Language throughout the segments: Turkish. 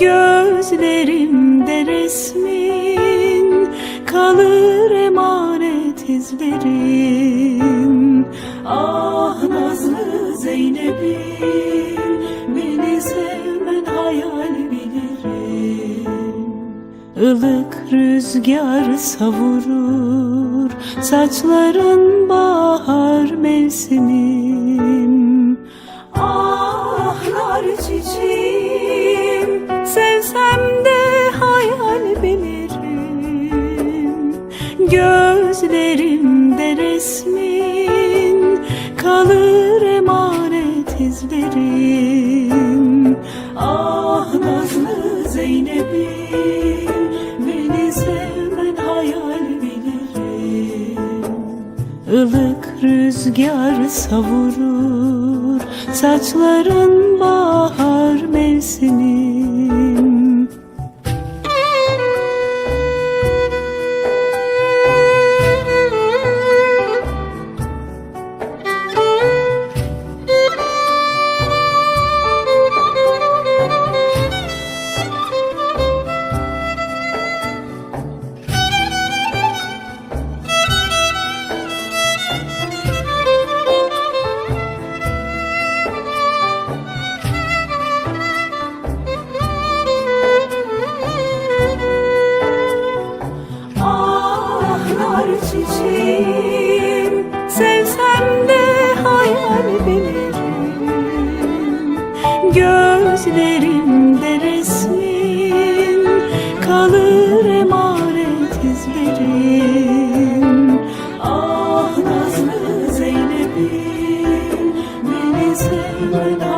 Gözlerimde resmin Kalır emanet izlerin. Ah nazlı Zeynep'im Beni sevmen hayal bilirim. Ilık rüzgar savurur Saçların bahar mevsimim Ilık rüzgar savurur. Saçların bahar mevsimim Kalır emanet Ah nazlı Zeynep'im Beni sevmen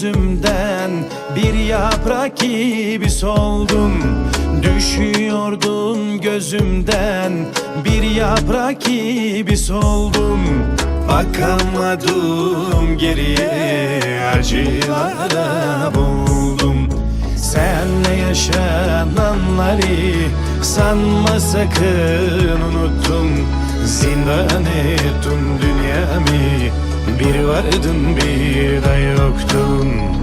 gözümden bir yaprak gibi soldun. Düşüyordun gözümden bir yaprak gibi soldun. Bakamadım geriye acılara buldum. Senle yaşananları sanma sakın unuttum. Zindan ettin dünyamı Bir vardın bir de yoktun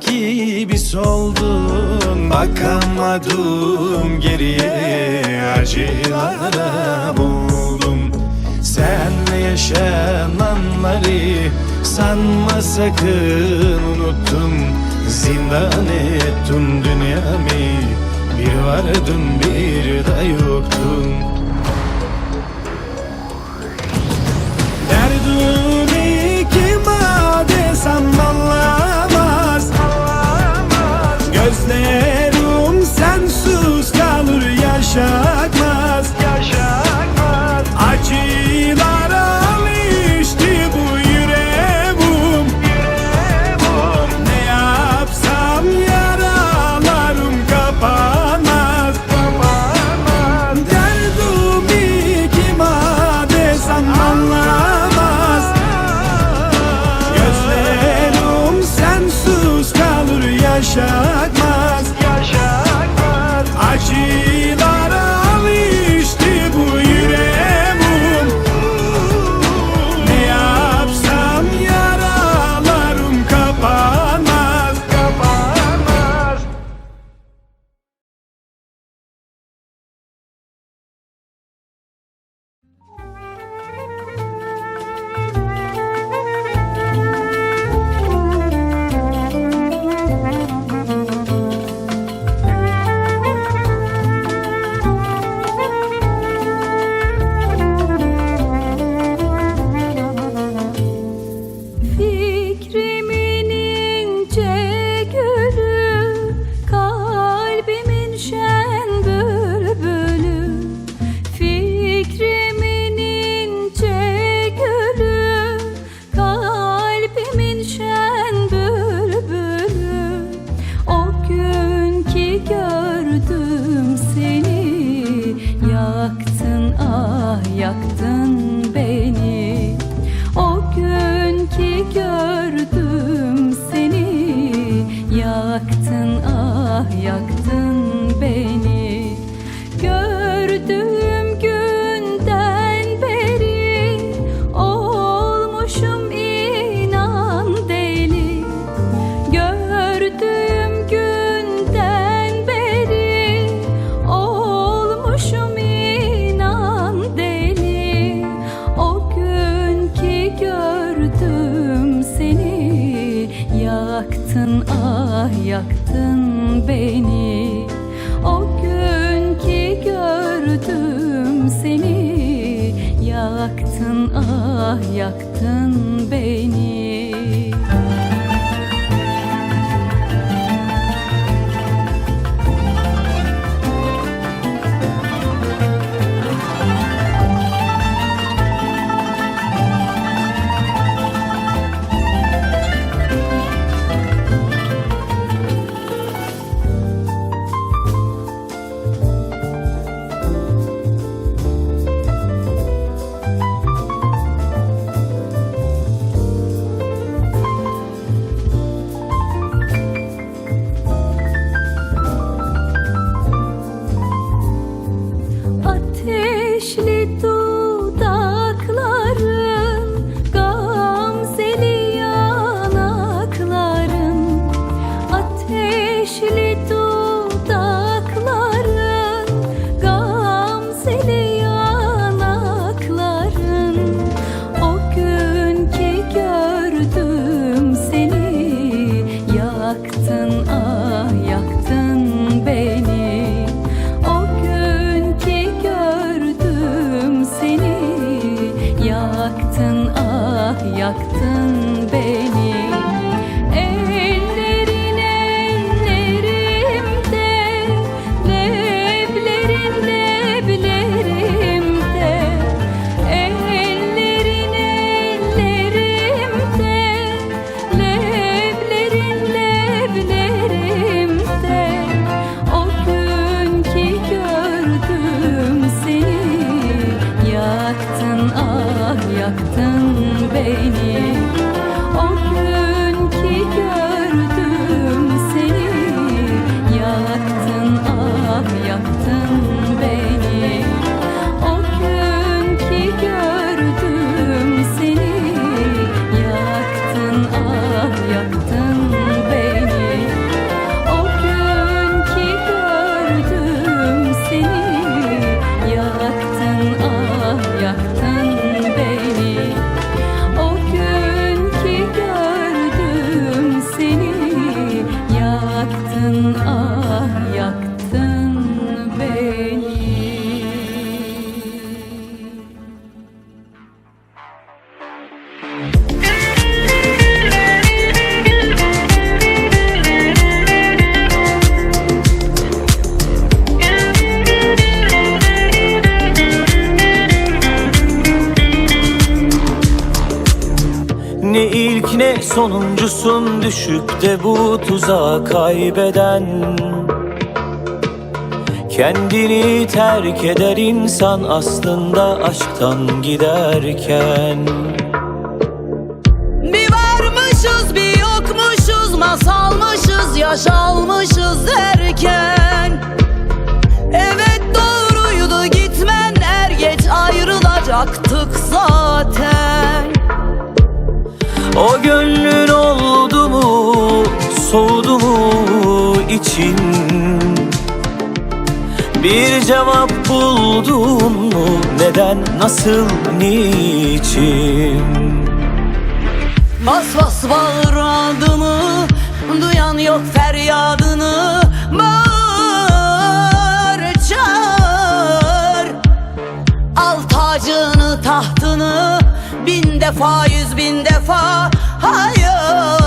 gibi soldum Bakamadım geriye acılara buldum. Senle yaşananları sanma sakın unuttum. Zindan ettim dünyamı bir vardım bir de yoktum yaşakmaz Yaşakmaz Acı yaktın. De bu tuzağa kaybeden Kendini terk eder insan aslında aşktan giderken. Bir varmışız bir yokmuşuz Masalmışız yaşalmışız derken. Evet doğruydu gitmen Er geç ayrılacaktık zaten. O gönlün mu, soğudu mu için? Bir cevap buldun mu, neden, nasıl, niçin? Bas bas bağır adımı Duyan yok feryadını. Bağır çağır. Al tacını tahtını Bin defa yüz bin defa. Hayır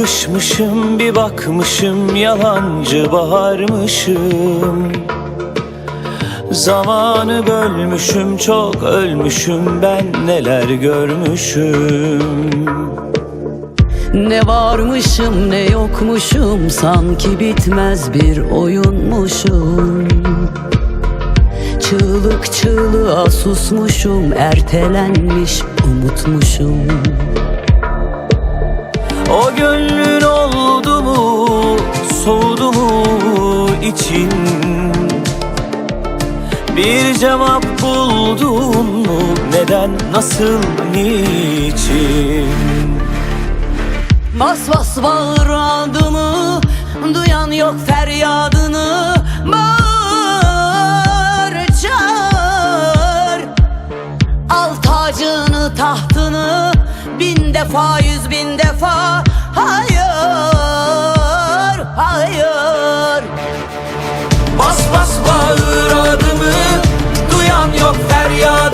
yaz ne kışmışım bir bakmışım yalancı baharmışım. Zamanı bölmüşüm çok ölmüşüm ben neler görmüşüm. Ne varmışım ne yokmuşum Sanki bitmez bir oyunmuşum. Çığlık çığlığa susmuşum Ertelenmiş umutmuşum O gönlün oldu mu soğudu mu için? Bir cevap buldun mu neden nasıl niçin? Bas bas bağır adımı Duyan yok feryadını. Bağır çağır. Al tacını tahtını defa yüz bin defa. Hayır Hayır. Bas bas bağır adımı Duyan yok feryadını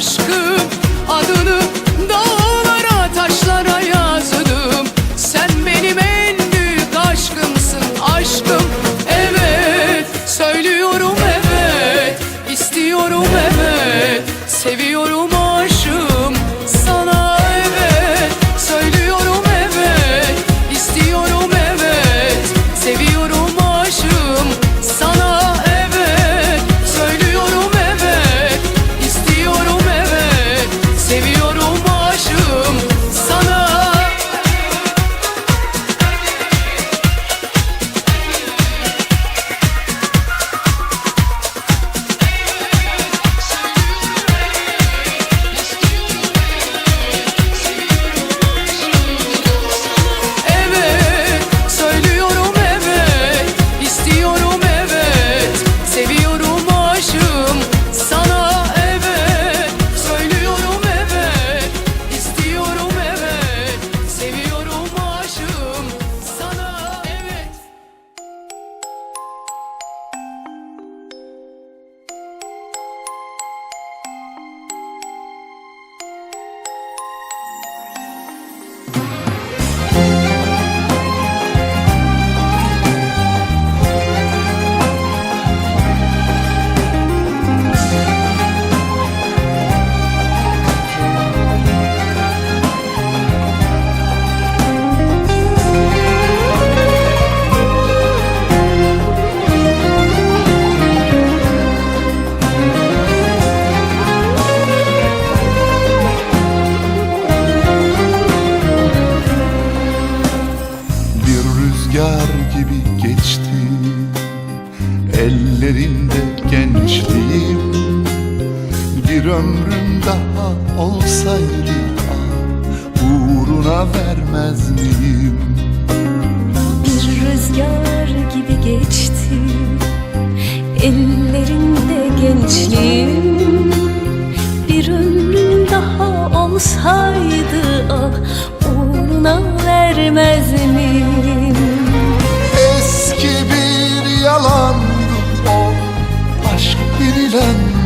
aşkım adını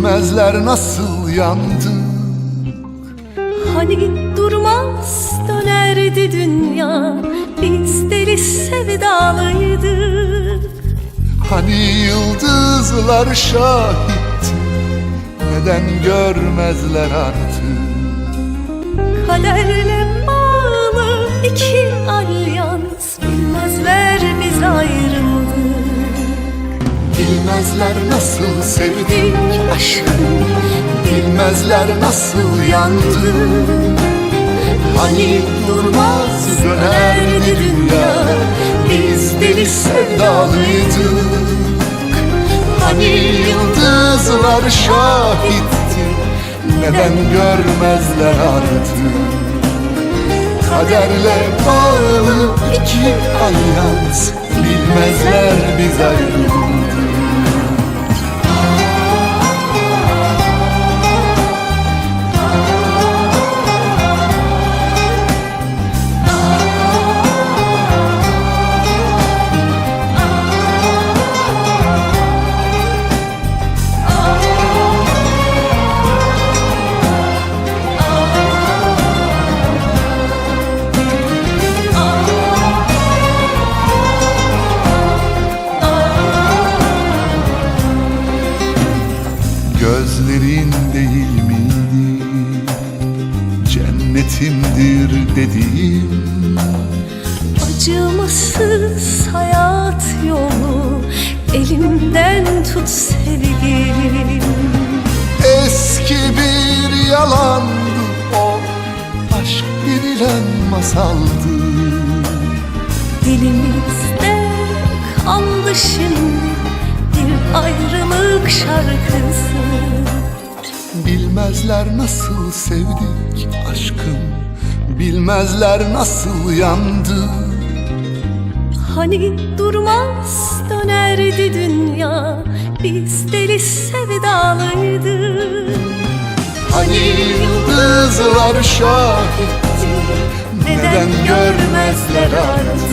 Bilmezler nasıl yandık Hani durmaz dönerdi dünya. Biz deli sevdalıydık Hani yıldızlar şahit Neden görmezler artık? Kaderle Bilmezler nasıl sevdik aşkım Bilmezler nasıl yandık Hani durmaz dönerdi dünya Biz deli sevdalıydık. Hani yıldızlar şahitti Neden görmezler artık? Kaderle bağlı iki alyans Bilmezler biz ayrıldık Bilmezler nasıl yandık Hani durmaz dönerdi dünya Biz deli sevdalıydık Hani yıldızlar şahitti Neden görmezler artık?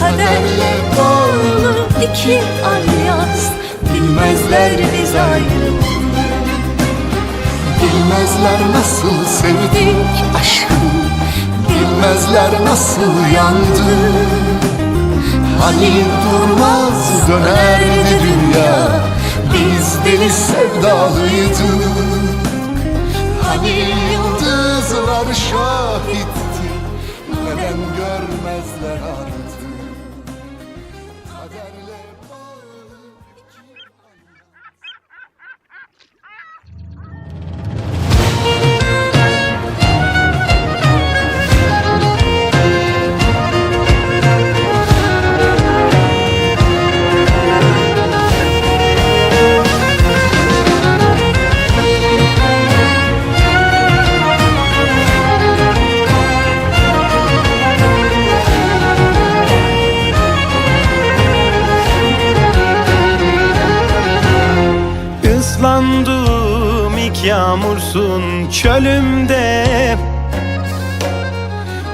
Kaderle bağlı iki alyans Bilmezler biz ayrılık Bilmezler nasıl sevdik aşkım Bilmezler nasıl yandık Hani durmaz dönerdi dünya Biz deli sevdalıydık. Hani yıldızlar şahitti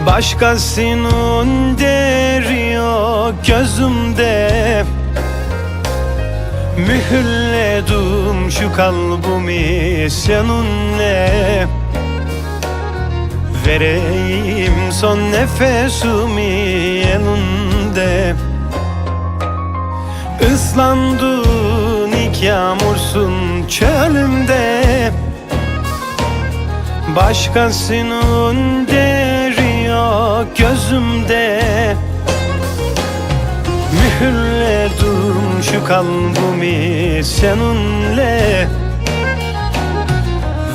Başkasının yok gözümde. Mühürledim şu kalbimi seninle Vereyim son nefesimi elinde. Islandın ilk yağmursun çölümde. Başkasının yok gözümde. Mühürledim şu kalbimi seninle.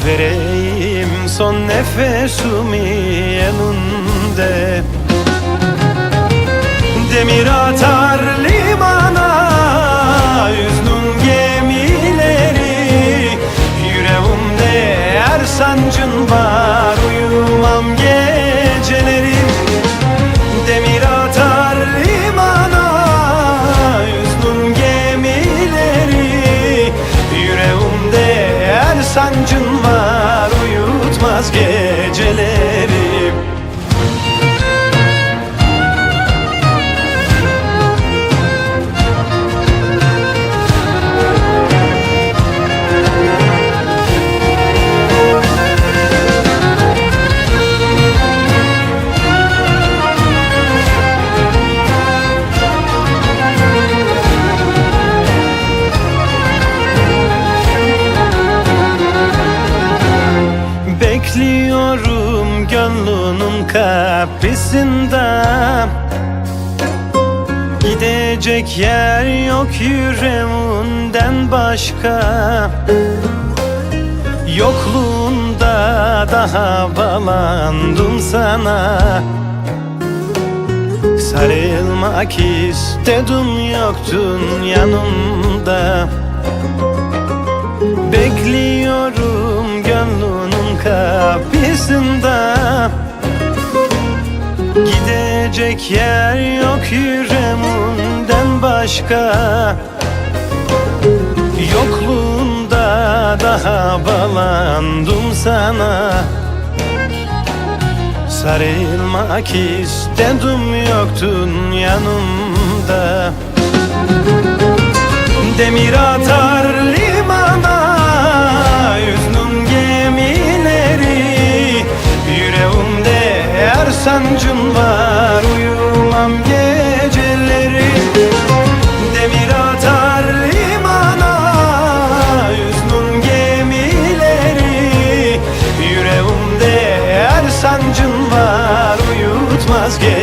Vereyim son nefesimi elinde Demir atar limana Yüznün gemileri. Yüreğimde her sancın var Uyumam geceleri başka. Yokluğunda daha bağlandım sana. Sarılmak istedim yoktun yanımda. Bekliyorum gönlünün kapısında. Gidecek yer yok yüreğimden başka daha bağlandım sana. Sarılmak istedim yoktun yanımda. Demir atar limana Yüznün gemileri. Yüreğimde her sancın var Uyumam Uyutmaz geceleri